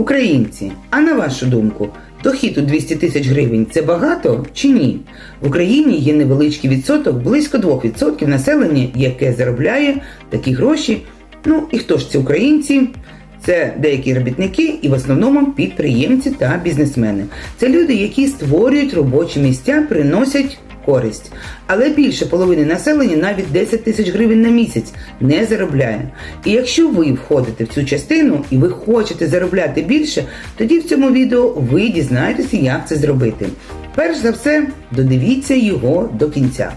Українці, а на вашу думку, дохід у 200 тисяч гривень це багато чи ні? В Україні є невеличкий відсоток, близько 2% населення, яке заробляє такі гроші. Ну і хто ж ці українці? Це деякі робітники і в основному підприємці та бізнесмени. Це люди, які створюють робочі місця, приносять користь. Але більше половини населення навіть 10 тисяч гривень на місяць не заробляє. І якщо ви входите в цю частину і ви хочете заробляти більше, тоді в цьому відео ви дізнаєтеся, як це зробити. Перш за все, додивіться його до кінця.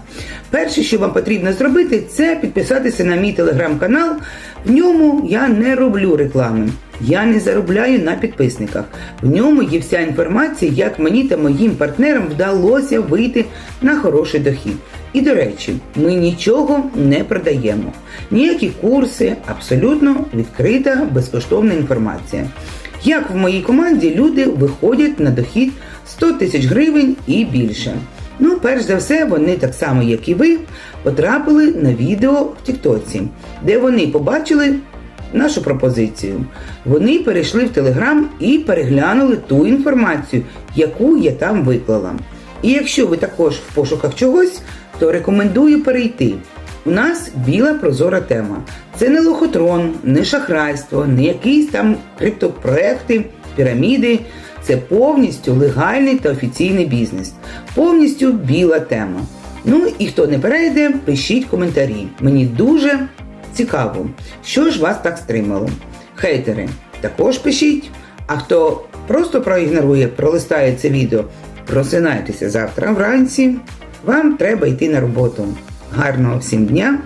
Перше, що вам потрібно зробити, це підписатися на мій телеграм-канал. В ньому я не роблю реклами. Я не заробляю на підписниках. В ньому є вся інформація, як мені та моїм партнерам вдалося вийти на хороший дохід. І до речі, ми нічого не продаємо. Ніякі курси, абсолютно відкрита, безкоштовна інформація. Як в моїй команді люди виходять на дохід 100 тисяч гривень і більше. Ну, перш за все, вони так само, як і ви, потрапили на відео в Тіктоці, де вони побачили нашу пропозицію. Вони перейшли в Телеграм і переглянули ту інформацію, яку я там виклала. І якщо ви також в пошуках чогось, то рекомендую перейти. У нас біла прозора тема. Це не лохотрон, не шахрайство, не якісь там криптопроекти, піраміди. Це повністю легальний та офіційний бізнес. Повністю біла тема. Ну і хто не перейде, пишіть коментарі. Мені дуже цікаво, що ж вас так стримало. Хейтери, також пишіть. А хто просто проігнорує, пролистає це відео, просинайтеся завтра вранці. Вам треба йти на роботу. Гарного всім дня!